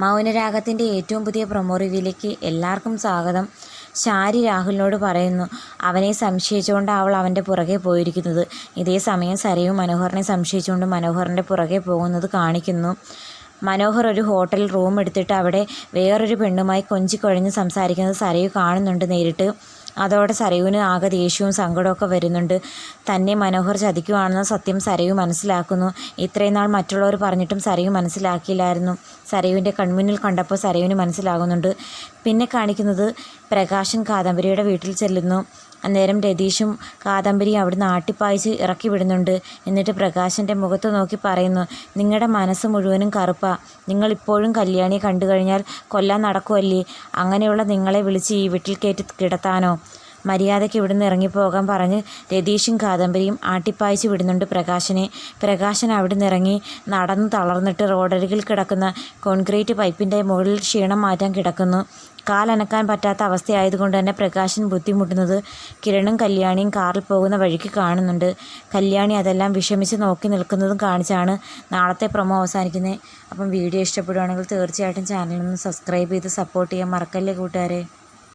മൗനരാഗത്തിന്റെ ഏറ്റവും പുതിയ പ്രൊമോ റിവ്യൂലേക്ക് എല്ലാവർക്കും സ്വാഗതം. ശാരി രാഹുലിനോട് പറയുന്നു അവനെ സംശയിച്ചുകൊണ്ട് അവൾ അവന്റെ പുറകെ പോയിരിക്കുന്നത്. ഇതേ സമയം സരയും മനോഹറിനെ സംശയിച്ചുകൊണ്ട് മനോഹറിന്റെ പുറകെ പോകുന്നത് കാണിക്കുന്നു. മനോഹർ ഒരു ഹോട്ടൽ റൂം എടുത്തിട്ട് അവിടെ വേറൊരു പെണ്ണുമായി കൊഞ്ചിക്കൊഴഞ്ഞ് സംസാരിക്കുന്നത് സരയു കാണുന്നുണ്ട് നേരിട്ട്. അതോടെ സരയുവിന് ആകെ ദേഷ്യവും സങ്കടമൊക്കെ വരുന്നുണ്ട്. തന്നെ മനോഹർ ചതിക്കുവാണെന്ന സത്യം സരയു മനസ്സിലാക്കുന്നു. ഇത്രയും നാൾ മറ്റുള്ളവർ പറഞ്ഞിട്ടും സരയു മനസ്സിലാക്കിയില്ലായിരുന്നു. സരയുവിന്റെ കൺമുന്നിൽ കണ്ടപ്പോൾ സരയുവിന് മനസ്സിലാകുന്നുണ്ട്. പിന്നെ കാണിക്കുന്നത് പ്രകാശൻ കാദംബരിയുടെ വീട്ടിൽ ചെല്ലുന്നു. അന്നേരം രതീഷും കാദംബരി അവിടുന്ന് ആട്ടിപ്പായിച്ച് ഇറക്കി വിടുന്നുണ്ട്. എന്നിട്ട് പ്രകാശന്റെ മുഖത്ത് നോക്കി പറയുന്നു നിങ്ങളുടെ മനസ്സ് മുഴുവനും കറുപ്പാ. നിങ്ങൾ ഇപ്പോഴും കല്യാണിയെ കണ്ടു കഴിഞ്ഞാൽ കൊല്ലാൻ നടക്കുമല്ലേ അങ്ങനെയുള്ള നിങ്ങളെ വിളിച്ച് ഈ വീട്ടിൽ കയറ്റി കിടത്താനോ? മര്യാദയ്ക്ക് ഇവിടുന്ന് ഇറങ്ങിപ്പോകാൻ പറഞ്ഞ് രതീഷും കാദംബരിയും ആട്ടിപ്പായിച്ച് വിടുന്നുണ്ട് പ്രകാശനെ. പ്രകാശൻ അവിടുന്ന് ഇറങ്ങി നടന്ന് തളർന്നിട്ട് റോഡരികിൽ കിടക്കുന്ന കോൺക്രീറ്റ് പൈപ്പിന്റെ മുകളിൽ ക്ഷീണം മാറ്റാൻ കിടക്കുന്നു. കാലനക്കാൻ പറ്റാത്ത അവസ്ഥയായതുകൊണ്ട് തന്നെ പ്രകാശൻ ബുദ്ധിമുട്ടുന്നത് കിരണും കല്യാണിയും കാറിൽ പോകുന്ന വഴിക്ക് കാണുന്നുണ്ട്. കല്യാണി അതെല്ലാം വിഷമിച്ച് നോക്കി നിൽക്കുന്നതും കാണിച്ചാണ് നാളത്തെ പ്രൊമോ അവസാനിക്കുന്നത്. അപ്പം വീഡിയോ ഇഷ്ടപ്പെടുകയാണെങ്കിൽ തീർച്ചയായിട്ടും ചാനലൊന്ന് സബ്സ്ക്രൈബ് ചെയ്ത് സപ്പോർട്ട് ചെയ്യാൻ മറക്കല്ലേ കൂട്ടുകാരെ.